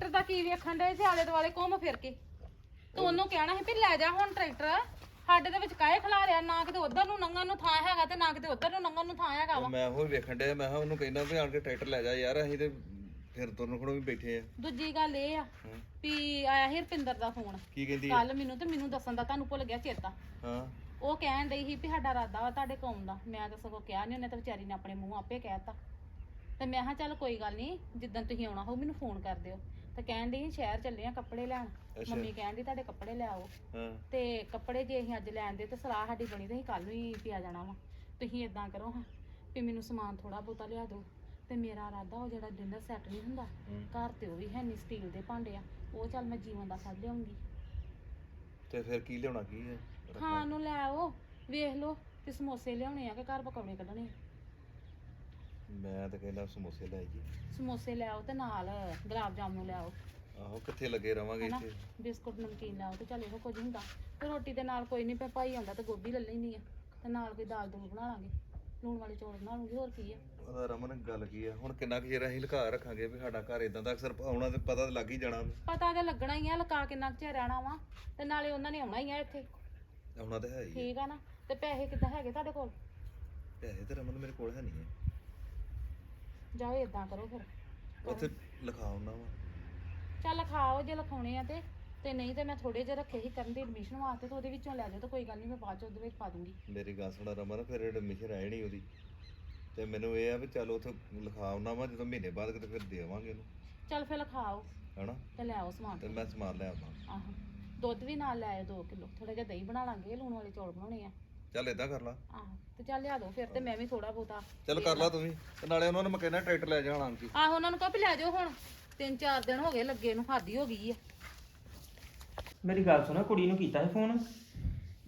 Tractor ਦਾ ਕੀ ਵੇਖਣ ਦੇ ਤੇ ਆਲੇ ਦੁਆਲੇ ਘੁੰਮ ਫਿਰ ਕੇ? ਤੂੰ ਉਹਨੂੰ ਕਹਿਣਾ ਸੀ ਵੀ ਲੈ ਜਾ ਹੁਣ ਟਰੈਕਟਰ। ਸਾਡੇ ਦੇ ਵਿੱਚ ਕਾਹੇ ਖਲਾ ਰਿਆ ਨਾ ਕਿਤੇ ਉਧਰ ਨੂੰ ਲੰਘਣ ਨੂੰ ਥਾਂ ਹੈਗਾ ਤੇ ਨਾ ਕਿਤੇ ਉਧਰ ਨੂੰ ਲੰਘਣ ਨੂੰ ਥਾਂ ਹੈਗਾ ਵਾ। ਮੈਂ ਉਹ ਵੇਖਣ ਡਿਆ ਮੈਂ ਕਿਹਾ ਉਹਨੂੰ ਕਹਿੰਦਾ ਵੀ ਆਣ ਕੇ ਟਰੈਕਟਰ ਲੈ ਜਾ ਯਾਰ ਅਸੀਂ ਤੇ ਫਿਰ ਤੁਰਨ ਖੜੋ ਵੀ ਬੈਠੇ ਆ। ਦੂਜੀ ਗੱਲ ਇਹ ਆ ਹਾਂ। ਵੀ ਆਇਆ ਸੀ ਰਪਿੰਦਰ ਦਾ ਫੋਨ। ਕੀ ਕਹਿੰਦੀ ਆ? ਕੱਲ ਮੈਨੂੰ ਤੇ ਮੈਨੂੰ ਦੱਸਣ ਦਾ ਤੁਹਾਨੂੰ ਭੁੱਲ ਗਿਆ ਚੇਤਾ। ਹਾਂ। ਉਹ ਕਹਿਣ ਡਈ ਸੀ ਵੀ ਸਾਡਾ ਇਰਾਦਾ ਵਾ ਤੁਹਾਡੇ ਕੌਮ ਦਾ। ਮੈਂ ਤਾਂ ਸਗੋਂ ਕਿਹਾ ਨਹੀਂ ਉਹਨੇ ਤਾਂ ਵਿਚਾਰੀ ਨੇ ਆਪਣੇ ਮੂੰਹ ਆਪੇ ਕਹਿਤਾ ਤੇ ਮੈਂ ਕਿਹਾ ਚੱਲ ਕੋਈ ਗੱਲ ਨਹੀਂ ਜਿੱਦਣ ਤੁਸੀਂ ਆਉਣਾ ਹੋਊ ਮੈਨੂੰ ਫੋਨ ਕਰ ਦਿਓ। ਤੇ ਕਹਿਣ ਸੀ ਸ਼ਹਿਰ ਚੱਲੇ ਆ ਕੱਪੜੇ ਲੈਣ। ਅੱਛਾ। ਮੰਮੀ ਡਈ ਤੁਹਾਡੇ ਕੱਪੜੇ ਲੈ ਆਓ। ਹਾਂ। ਤੇ ਕੱਪੜੇ ਜੇ ਅਸੀਂ ਅੱਜ ਲੈਣ ਦੇ ਤੇ ਸਲਾਹ ਸਾਡੀ ਬਣੀ ਤੇ ਅਸੀਂ ਕੱਲ ਨੂੰ ਹੀ ਪਿਆ ਜਾਣਾ ਵਾ। ਤੁਸੀਂ ਇਦਾਂ ਕਰੋ ਹਾਂ ਵੀ ਮੈਨੂੰ ਸਮਾਨ ਥੋੜਾ ਬਹੁਤਾ ਲਿਆ ਦਿਓ। ਤੇ ਮੇਰਾ ਇਰਾਦਾ ਉਹ ਜਿਹੜਾ ਡਿਨਰ ਸੈੱਟ ਨਹੀਂ ਹੁੰਦਾ ਹੂੰ। ਘਰ ਤੇ ਉਹ ਵੀ ਹੈ ਨਹੀਂ ਸਟੀਲ ਦੇ ਭਾਂਡੇ ਆ। ਉਹ ਚੱਲ ਮੈਂ ਜੀਵਨ ਦਾ ਸੱਜ ਲਿਆਉਂਗੀ। ਤੇ ਫਿਰ ਕੀ ਲਿਆਉਣਾ ਕੀ ਹੈ? ਖਾਣ ਨੂੰ ਲੈ ਆਓ ਵੇਖ ਲਓ ਕਿ ਸਮੋਸੇ ਲਿਆਉਣੇ ਆ ਕਿ ਘਰ ਪਕੌੜੇ ਕੱਢਣੇ ਆ? ਮੈਂ ਤਾਂ ਕਹਿੰਦਾ ਸਮੋਸੇ ਲੈ ਜੀ ਸਮੋਸੇ ਲੈ ਆਓ ਤੇ ਨਾਲ ਗੁਲਾਬ ਜਾਮੁਨ ਲੈ ਆਓ। ਆਹੋ ਕਿੱਥੇ ਲੱਗੇ ਰਵਾਂਗੇ ਹਨਾ? ਇੱਥੇ? ਬਿਸਕੁਟ ਨਮਕੀਨ ਲੈ ਆਓ ਤੇ ਚੱਲ ਇਹੋ ਕੁਝ ਹੁੰਦਾ। ਤੇ ਰੋਟੀ ਦੇ ਨਾਲ ਕੋਈ ਨਹੀਂ ਪੇ ਭਾਈ ਆਉਂਦਾ ਤੇ ਗੋਭੀ ਲੈ ਲੈਣੀ ਆ। ਤੇ ਨਾਲ ਕੋਈ ਦਾਲ ਦੂਲ ਬਣਾ ਲਾਂਗੇ। ਲੂਣ ਵਾਲੇ ਚੌਲ ਬਣਾ ਲੂੰਗੀ ਹੋਰ ਕੀ ਆ? ਉਹਦਾ ਰਮਨ ਗੱਲ ਕੀ ਆ? ਹੁਣ ਕਿੰਨਾ ਕੁ ਚਿਰ ਅਸੀਂ ਲੁਕਾ ਰੱਖਾਂਗੇ ਵੀ ਸਾਡਾ ਘਰ ਇਦਾਂ ਦਾ ਅਕਸਰ ਆਉਣਾ ਤੇ ਪਤਾ ਤਾਂ ਲੱਗ ਹੀ ਜਾਣਾ। ਪਤਾ ਤੇ ਲੱਗਣਾ ਹੀ ਆ ਲਕਾ ਕਿੰਨਾ ਕੁ ਚਿਰ ਰਹਿਣਾ ਵਾ। ਤੇ ਨਾਲੇ ਉਹਨਾਂ ਨੇ ਆਉਣਾ ਹੀ ਆ ਇੱਥੇ। ਆਉਣਾ ਤਾਂ ਹੈ ਹੀ ਆ। ਠੀਕ ਆ ਨਾ? ਤੇ ਪੈਸੇ ਕਿੱਦਾਂ ਹੈਗੇ ਤੁਹਾਡੇ ਕੋਲ? ਪੈਸੇ ਤੇ ਰਮਨ ਮੇਰੇ ਕੋਲ ਹੈ ਨਹੀਂ। ਹੈ ਜਾਓ ਇਦਾਂ ਕਰੋ ਫਿਰ। ਉੱਥੇ ਲਿਖਾ ਵਾ ਚੱਲ ਖਾਓ ਜੇ ਲਿਖਾਉਣੇ ਆ ਤੇ ਤੇ ਨਹੀਂ ਤੇ ਮੈਂ ਥੋੜੇ ਜਿਹੇ ਰੱਖੇ ਸੀ ਕਰਨ ਦੀ ਐਡਮਿਸ਼ਨ ਵਾਸਤੇ ਤੇ ਉਹਦੇ ਵਿੱਚੋਂ ਲੈ ਜਾਓ ਤਾਂ ਕੋਈ ਗੱਲ ਨਹੀਂ ਮੈਂ ਬਾਅਦ ਚ ਉਹਦੇ ਵਿੱਚ ਪਾ ਦੂੰਗੀ। ਮੇਰੀ ਗੱਲ ਸੁਣਾ ਰਮਨ ਫਿਰ ਐਡਮਿਸ਼ਨ ਰਹਿ ਨਹੀਂ ਉਹਦੀ। ਤੇ ਮੈਨੂੰ ਇਹ ਆ ਵੀ ਚੱਲ ਉੱਥੇ ਲਿਖਾ ਆਉਣਾ ਵਾ ਜਦੋਂ ਮਹੀਨੇ ਬਾਅਦ ਕਿਤੇ ਫਿਰ ਦੇਵਾਂਗੇ ਉਹਨੂੰ। ਚੱਲ ਫਿਰ ਲਿਖਾਓ। ਹਨਾ? ਤੇ ਲੈ ਆਓ ਸਮਾਨ। ਤੇ ਮੈਂ ਸਮਾਨ ਲੈ ਆਉਣਾ ਆਹੋ। ਦੁੱਧ ਵੀ ਨਾਲ ਲੈ ਆਇਓ 2 ਕਿਲੋ। ਥੋੜਾ ਜਿਹਾ ਦਹੀਂ ਬਣਾ ਲਾਂਗੇ ਲੂਣ ਵਾਲੇ ਚੌਲ ਬਣਾਉਣੇ ਆ। ਚੱਲ ਇਦਾਂ ਕਰ ਲਾ। ਆਹੋ ਤੇ ਚੱਲ ਲਿਆ ਦੋ ਫਿਰ ਤੇ ਮੈਂ ਵੀ ਥੋੜਾ ਬਹੁਤਾ ਚੱਲ ਕਰ ਲਾ ਤੂੰ ਵੀ ਤੇ ਨਾਲੇ ਉਹਨਾਂ ਨੂੰ ਮੈਂ ਕਹਿੰਦਾ ਟਰੈਕਟਰ ਲੈ ਜਾਣਾ ਆਂਕੀ ਆਹੋ ਉਹਨਾਂ ਨੂੰ ਕਹੋ ਵੀ ਲੈ ਜਾਓ ਹੁਣ। ਤਿੰਨ ਚਾਰ ਦਿਨ ਹੋ ਗਏ ਲੱਗੇ ਨੂੰ ਹਾਦੀ ਹੋ ਗਈ ਆ। ਮੇਰੀ ਗੱਲ ਸੁਣੋ ਕੁੜੀ ਨੂੰ ਕੀਤਾ ਸੀ ਫੋਨ?